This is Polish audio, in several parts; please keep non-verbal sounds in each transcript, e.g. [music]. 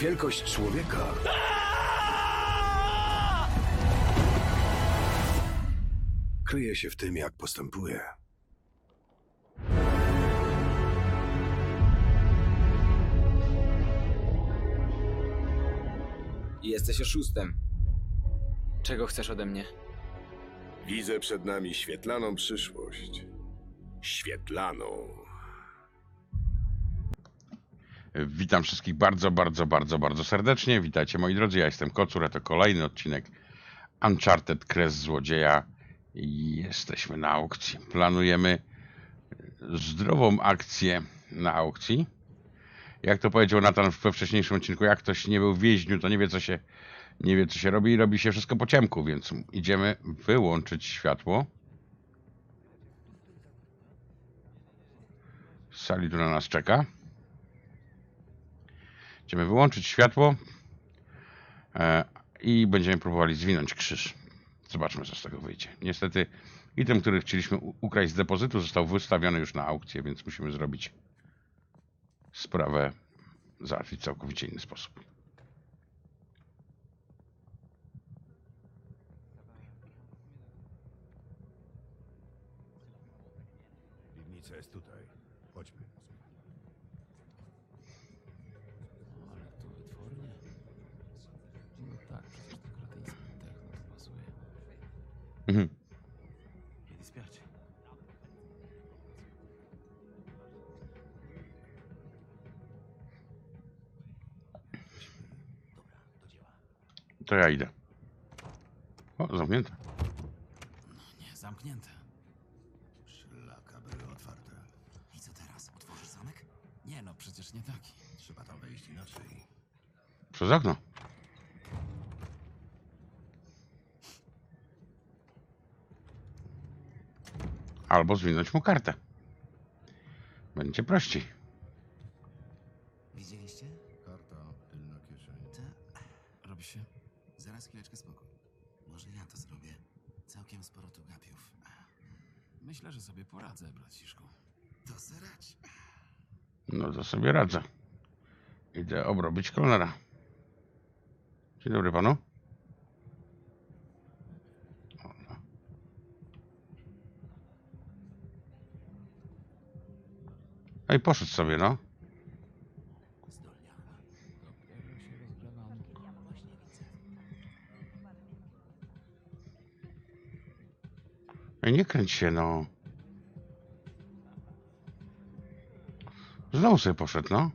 Wielkość człowieka kryje się w tym, jak postępuje. Jesteś oszustem. Czego chcesz ode mnie? Widzę przed nami świetlaną przyszłość. Świetlaną. Witam wszystkich bardzo, bardzo, bardzo, bardzo serdecznie. Witajcie moi drodzy, ja jestem Kocur, a to kolejny odcinek Uncharted Kres Złodzieja jesteśmy na aukcji. Planujemy zdrową akcję na aukcji. Jak to powiedział Natan we wcześniejszym odcinku, jak ktoś nie był w więźniu, to nie wie co się, nie wie co się robi i robi się wszystko po ciemku, więc idziemy wyłączyć światło. Sali tu na nas czeka. Będziemy wyłączyć światło e, i będziemy próbowali zwinąć krzyż. Zobaczmy, co z tego wyjdzie. Niestety, item, który chcieliśmy ukraść z depozytu, został wystawiony już na aukcję, więc musimy zrobić sprawę, załatwić w całkowicie inny sposób. To ja idę. O, zamknięte. Nie, zamknięte. Szlaka były otwarte. I co teraz? Otworzysz zamek? Nie no, przecież nie taki. Trzeba tam wejść inaczej. Przez okno. Albo zwinąć mu kartę. Będzie prościej. Widzieliście? Karta, tylna kieszeń. Ta... Robi się? Zaraz chwileczkę spokój. Może ja to zrobię. Całkiem sporo tu gapiów. Myślę, że sobie poradzę, braciszku. To serać. No to sobie radzę. Idę obrobić kolnera. Dzień dobry panu. I poszedł sobie, no. Nie kręć się, no. Znowu sobie poszedł, no.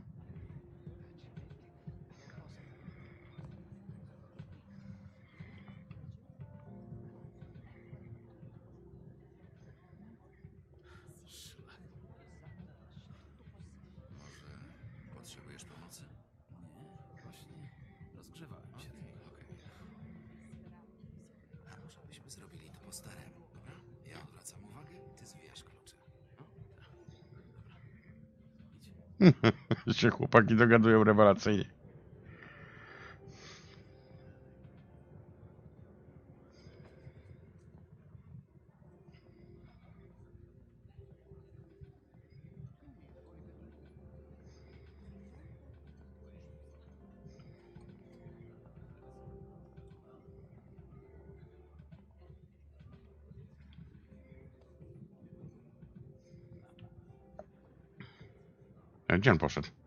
Się chłopaki dogadują rewelacyjnie. Gdzie on poszedł?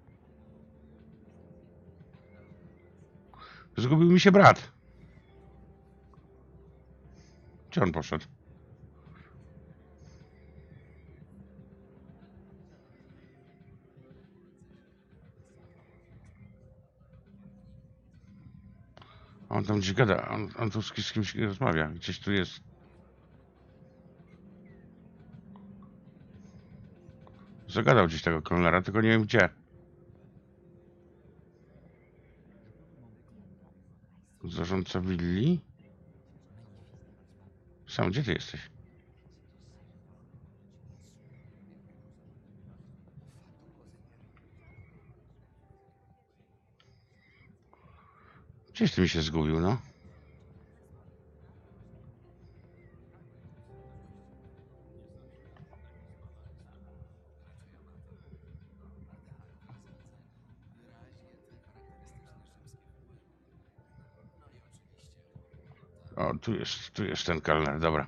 Zgubił mi się brat. Gdzie on poszedł? On tam gdzieś gada, on, on tu z, kimś rozmawia, gdzieś tu jest. Zagadał gdzieś tego kolonera, tylko nie wiem gdzie. Zarządca willi? Sam, gdzie ty jesteś? Gdzieś ty mi się zgubił, no? Tu jest, tu jest ten kelner, dobra.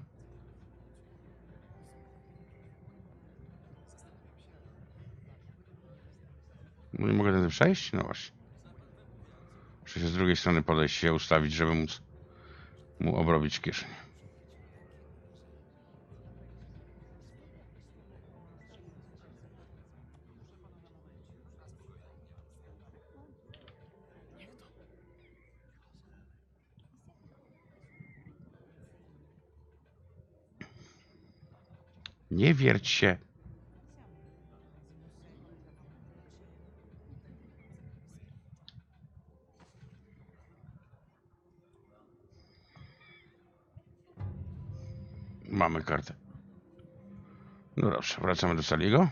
Nie mogę tędy przejść? No właśnie. Muszę się z drugiej strony podejść się ustawić, żeby móc mu obrobić kieszeń. Nie wierć się. Mamy kartę. No dobrze, wracamy do Saliego.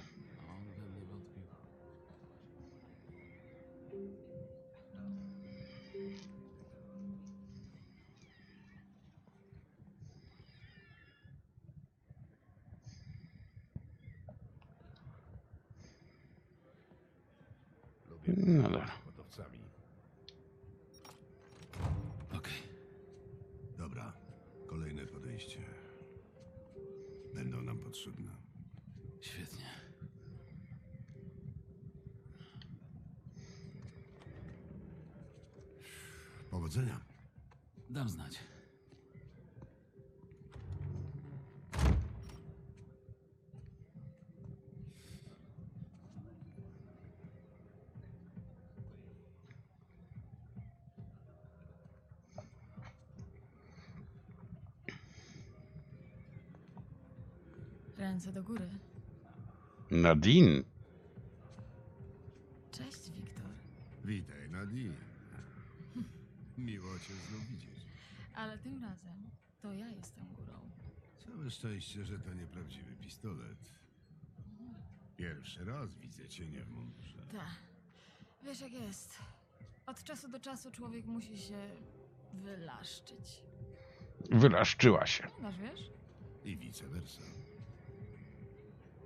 Ręce do góry. Nadine. Cześć, Wiktor. Witaj, Nadine. Miło cię znów widzieć. Ale tym razem to ja jestem górą. Całe szczęście, że to nieprawdziwy pistolet. Pierwszy raz widzę cię nie w mundurze. Ta. Wiesz jak jest. Od czasu do czasu człowiek musi się wylaszczyć. Wylaszczyła się. Masz wiesz? I vice versa.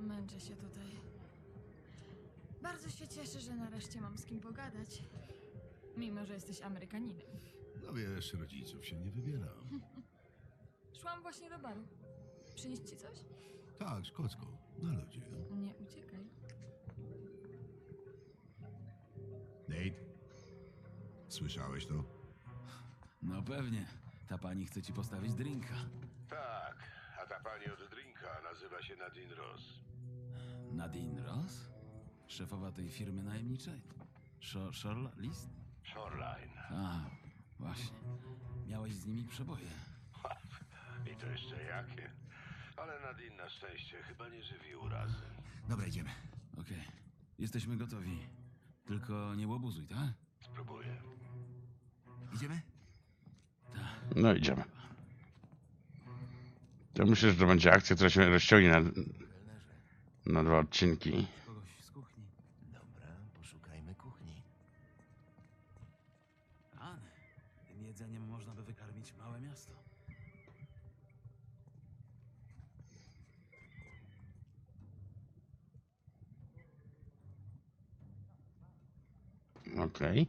Męczę się tutaj. Bardzo się cieszę, że nareszcie mam z kim pogadać. Mimo, że jesteś Amerykaninem. No wiesz, rodziców się nie wybiera. [laughs] Szłam właśnie do baru. Przynieść ci coś? Tak, szkocką, na lodzie. Nie uciekaj. Nate? Słyszałeś to? No pewnie. Ta pani chce ci postawić drinka. Tak, a ta pani od drinka nazywa się Nadine Ross. Nadine Ross? Szefowa tej firmy najemniczej? Shorla List? Shoreline. A, właśnie. Miałeś z nimi przeboje. [laughs] I to jeszcze jakie? Ale Nadine na szczęście chyba nie żywi urazy. Dobra, idziemy. Okej. Jesteśmy gotowi. Tylko nie łobuzuj, tak? Spróbuję. Idziemy? Tak. No idziemy. Ja myślę, że to będzie akcja, która się rozciągnie na, na dwa odcinki. Kogoś z kuchni. Dobra, poszukajmy kuchni. Rany. Tym jedzeniem można by wykarmić małe miasto. Okej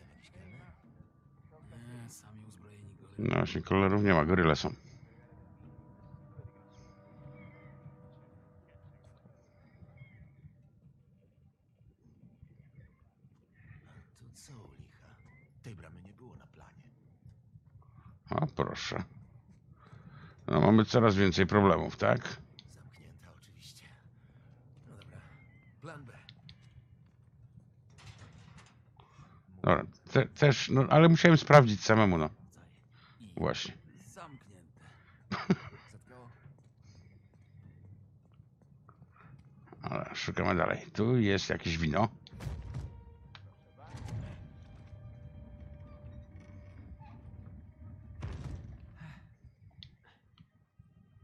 tam jakiś kelner? Nie, sami uzbrojeni gory. No właśnie, kolorów nie ma, goryle są. A tu co licha? Tej bramy nie było na planie. O, proszę. No mamy coraz więcej problemów, tak? Zamknięta oczywiście. No dobra, plan B. Dobra, te, też, no ale musiałem sprawdzić samemu, no. Właśnie. zamknięte. Zatkało? Ale szukamy dalej. Tu jest jakieś wino.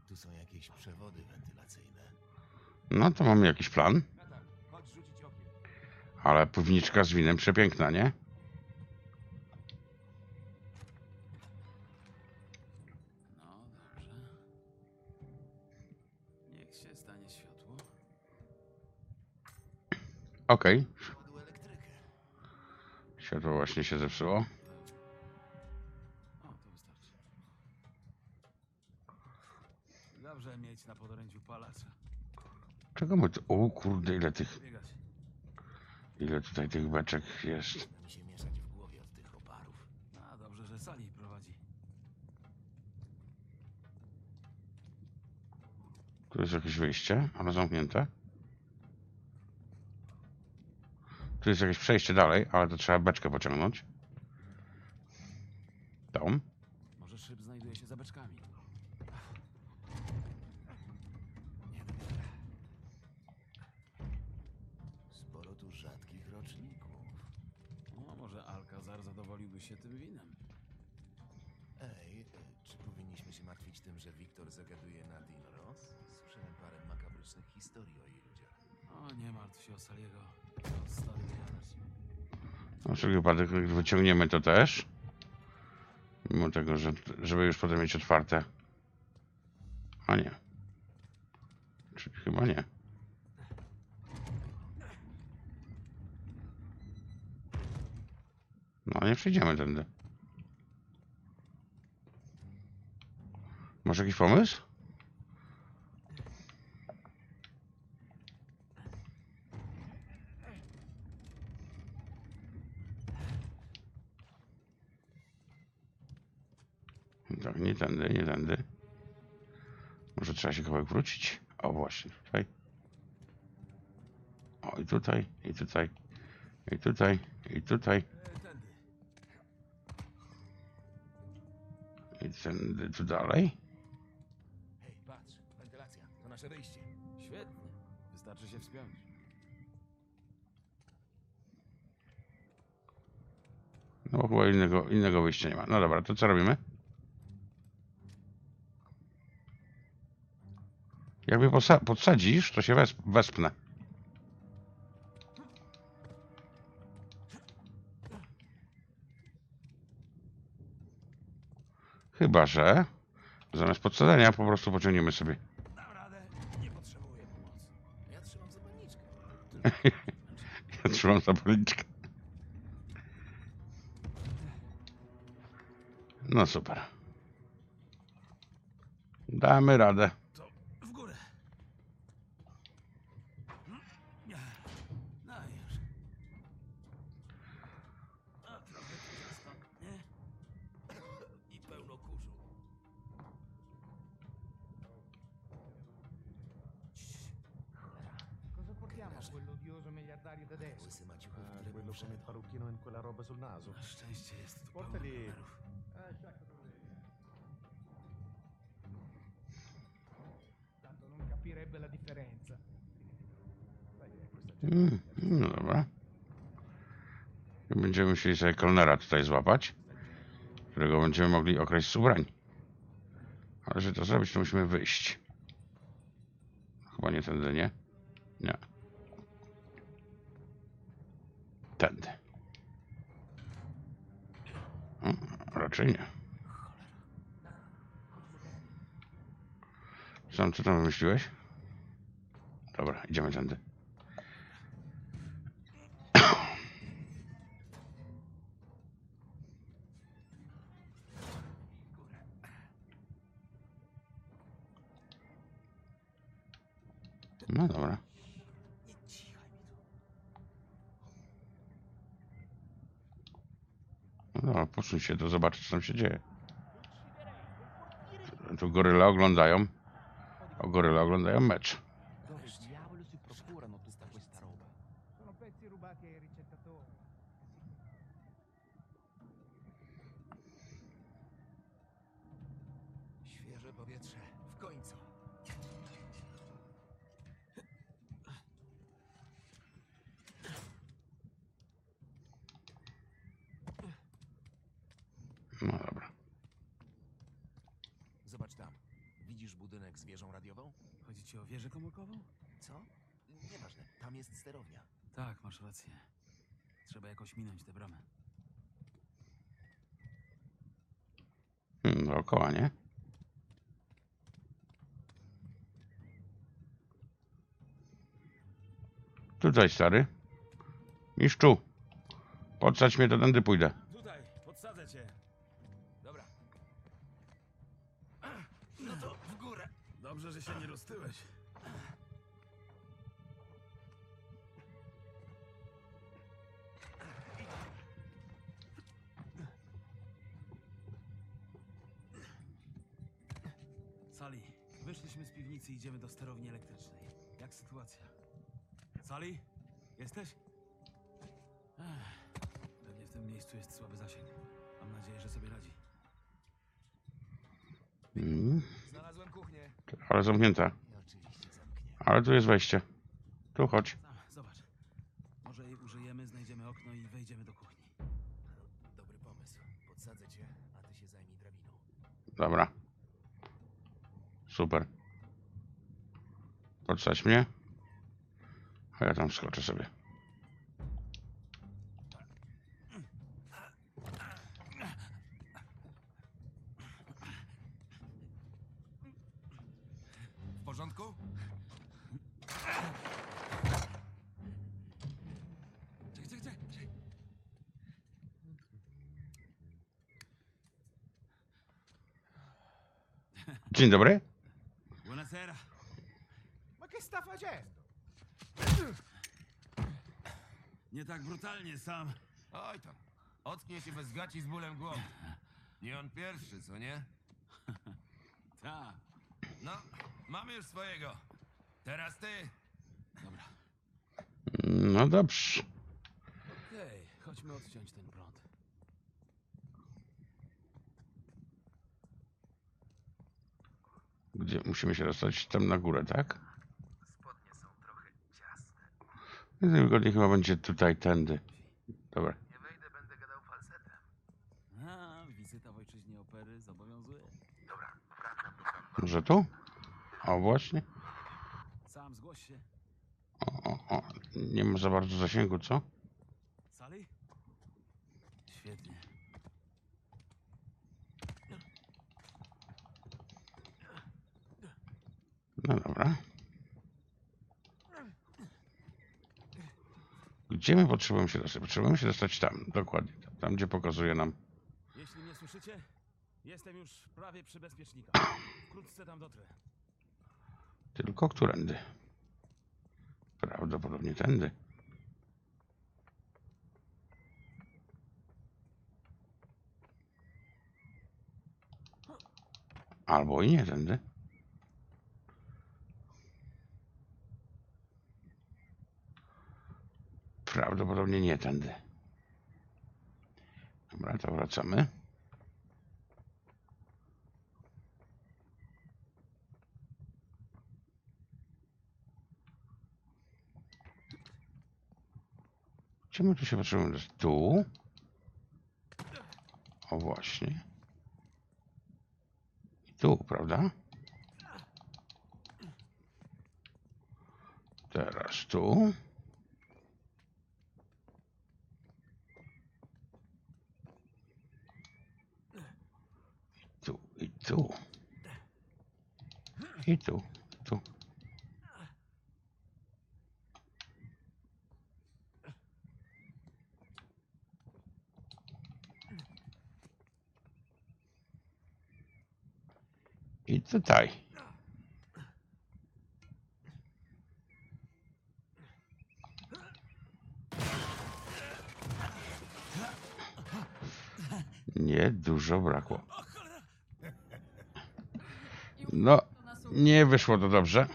Tu są jakieś przewody wentylacyjne. No to mamy jakiś plan. Ale piwniczka z winem przepiękna, nie? Stanie światło. Właśnie się zepsuło. Dobrze mieć na podorędziu palacza. Czego my tu... O kurde, ile tych... Ile tutaj tych beczek jest. A, dobrze, że sali prowadzi. Tu jest jakieś wyjście, ale zamknięte. Tu jest jakieś przejście dalej, ale to trzeba beczkę pociągnąć. Tam. Może szyb znajduje się za beczkami. Sporo tu rzadkich roczników. No, może Alcazar zadowoliłby się tym winem. Ej, e, czy powinniśmy się martwić tym, że Wiktor zagaduje na Dean Ross? Słyszałem parę makabrycznych historii o jej ludziach. O, nie martw się o Saliego. Wypadek jak wyciągniemy to też. Mimo tego, że, żeby już potem mieć otwarte. A nie. Czyli chyba nie. No, nie przejdziemy tędy. Masz jakiś pomysł? Tak, nie tędy, nie tędy. Może trzeba się kawałek wrócić. O, właśnie, tutaj. O, i tutaj, i tutaj, i tutaj, i tutaj, tędy. i tędy, tu dalej. Hej, patrz, wentylacja, to nasze wyjście. Świetnie. Wystarczy się wspiąć. No bo chyba innego, innego wyjścia nie ma. No dobra, to co robimy? Jak mnie posa- podsadzisz, to się wesp- wespnę. Chyba, że zamiast podsadzenia po prostu pociągniemy sobie. Ja trzymam zapalniczkę. No super. Damy radę. Eh, lì. Tanto non capirebbe la differenza. Gente Mm, no dobra. Będziemy musieli sobie kelnera tutaj złapać, którego będziemy mogli okraść z ubrań. Ale żeby to zrobić, to musimy wyjść. Chyba nie tędy, nie? Nie. Tędy. Mm, raczej nie. Sam, co tam wymyśliłeś? Dobra, idziemy tędy. No dobra. No dobra, posuń się, to zobaczyć, co tam się dzieje. Tu goryle oglądają. O goryle oglądają mecz. No dobra. Zobacz tam. Widzisz budynek z wieżą radiową? Chodzi ci o wieżę komórkową? Co? Nieważne, tam jest sterownia. Tak, masz rację. Trzeba jakoś minąć tę bramę. Hmm, dookoła, nie? Tutaj, stary. Mistrzu, podsadź mnie, to tędy pójdę. Sali, wyszliśmy z piwnicy i idziemy do sterowni elektrycznej. Jak sytuacja? Sali? Jesteś? Ech, pewnie w tym miejscu jest słaby zasięg. Mam nadzieję, że sobie radzi. Mm, Znalazłem kuchnię. ale zamknięte. Ale tu jest wejście. Tu chodź. Zobacz. Może jej użyjemy, znajdziemy okno i wejdziemy do kuchni. Dobry pomysł. Podsadzę cię, a ty się zajmij drabiną. Dobra. Super. Podsadź mnie. A ja tam wskoczę sobie. Dzień dobry. Buonasera. Ma che sta facendo? Nie tak brutalnie, Sam. Oj tam. Ocknie się bez gaci z bólem głowy. Nie on pierwszy, co nie? [laughs] Tak. No, mamy już swojego. Teraz ty. Dobra. No dobrze. Hej, chodźmy odciąć ten Gdzie musimy się dostać? Tam na górę, tak? Spodnie są trochę ciasne. Najwygodniej chyba będzie tutaj, tędy. Dobra. Nie wejdę, będę gadał falsetem. A, wizyta w ojczyźnie opery zobowiązuje. Dobra, wracam do tam. Może tu? O, właśnie. Sam, zgłoś się. O, o, o. Nie ma za bardzo zasięgu, co? Sali? Świetnie. No dobra. Gdzie my potrzebujemy się dostać? Potrzebujemy się dostać tam, dokładnie. Tam, tam gdzie pokazuje nam. Jeśli mnie słyszycie, jestem już prawie przy bezpiecznikach. [coughs] Wkrótce tam dotrę. Tylko którędy? Prawdopodobnie tędy. Albo i nie tędy. Prawdopodobnie nie tędy. Dobra, to wracamy. Gdzie my tu się? Tu? O właśnie. I tu, prawda? Teraz tu. I tu, i tu. I tu, tu. I tutaj. Nie dużo brakło. No, nie wyszło to dobrze.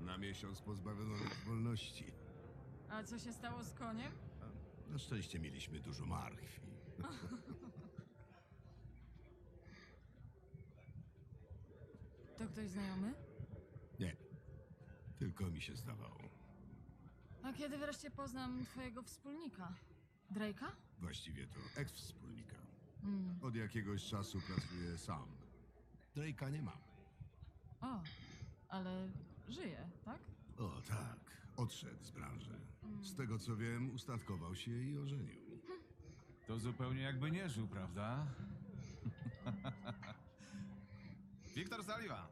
Na miesiąc pozbawiono wolności. A co się stało z koniem? Na szczęście mieliśmy dużo marchwi. [laughs] To ktoś znajomy? Nie. Tylko mi się zdawało. A kiedy wreszcie poznam twojego wspólnika? Drake'a? Właściwie to eks-wspólnika. Mm. Od jakiegoś czasu pracuję sam. Drake'a nie mam. O, ale żyje, tak? O tak, odszedł z branży. Z tego co wiem, ustatkował się i ożenił. To zupełnie jakby nie żył, prawda? [laughs] Wiktor Sullivan.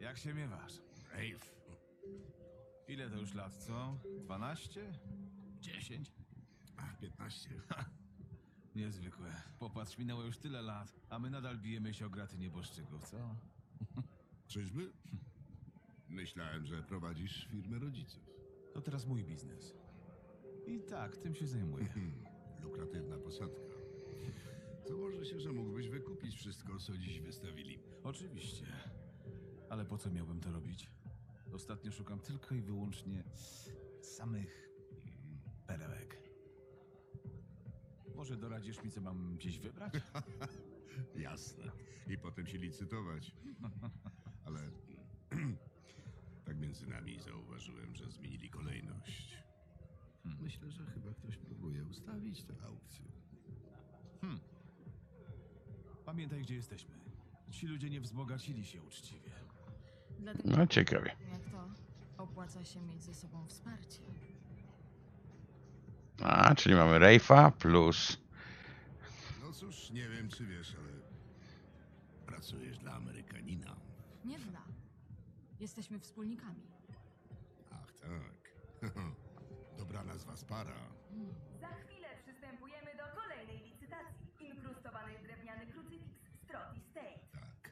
Jak się miewasz? Rafe. Ile to już lat, co? 12? Dziesięć? Ach, 15. [laughs] Niezwykłe. Popatrz, minęło już tyle lat, a my nadal bijemy się o graty nieboszczyków, co? Czyżby? Myślałem, że prowadzisz firmę rodziców. To teraz mój biznes. I tak, tym się zajmuję. Hmm, lukratywna posadka. Założę się, że mógłbyś wykupić wszystko, co dziś wystawili. Oczywiście. Ale po co miałbym to robić? Ostatnio szukam tylko i wyłącznie samych perełek. Może doradzisz mi, co mam gdzieś wybrać? [laughs] Jasne. I potem się licytować. [laughs] Ale [clears throat] tak między nami zauważyłem, że zmienili kolejność. Myślę, że chyba ktoś próbuje ustawić tę aukcję. Pamiętaj, gdzie jesteśmy. Ci ludzie nie wzbogacili się uczciwie. Dlatego No ciekawie. jak to opłaca się mieć ze sobą wsparcie. A, czyli mamy Rafe'a plus... No cóż, nie wiem, czy wiesz, ale pracujesz dla Amerykanina. Nie dla. Jesteśmy wspólnikami. Ach, tak. [laughs] Dobra nazwa spara. Za chwilę przystępujemy do kolejnej licytacji. Inkrustowany drewniany krucyfiks Stroti State. Tak.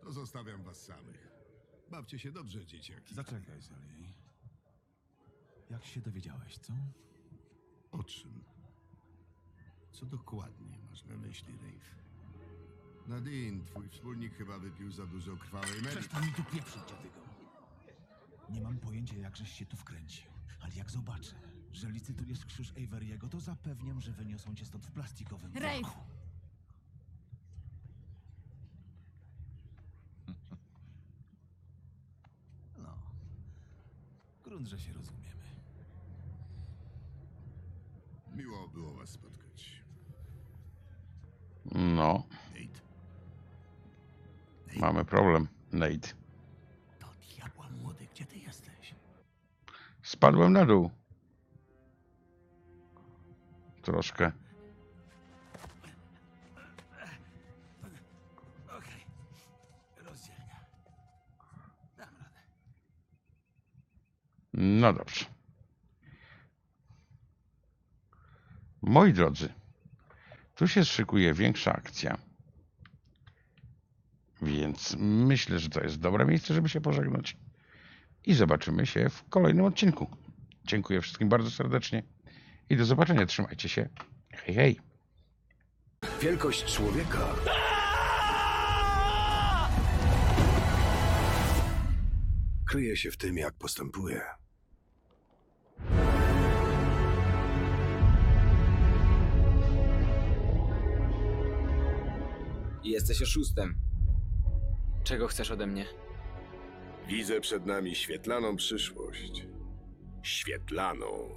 To zostawiam was samych. Bawcie się dobrze, dzieciaki. Zaczekaj, Sally. Jak się dowiedziałeś, co? O czym? Co dokładnie masz na myśli, Rafe? Nadine, twój wspólnik chyba wypił za dużo krwawej meli. Przestań mi tu pieprzyć, dziadygo. Nie mam pojęcia, jakżeś się tu wkręcił. Ale jak zobaczę, że licytujesz krzyż Averiego, to zapewniam, że wyniosą cię stąd w plastikowym Rafe! worku. No. Grunt, że się rozumiemy. Miło było was spotkać. No. Mamy problem. Nate. Do diabła młody, gdzie ty jesteś? Spadłem na dół. Troszkę. No dobrze. Moi drodzy, tu się szykuje większa akcja. Więc myślę, że to jest dobre miejsce, żeby się pożegnać. I zobaczymy się w kolejnym odcinku. Dziękuję wszystkim bardzo serdecznie i do zobaczenia. Trzymajcie się. Hej, hej. Wielkość człowieka kryje się w tym, jak postępuje. Jesteś oszustem. Czego chcesz ode mnie? Widzę przed nami świetlaną przyszłość. Świetlaną.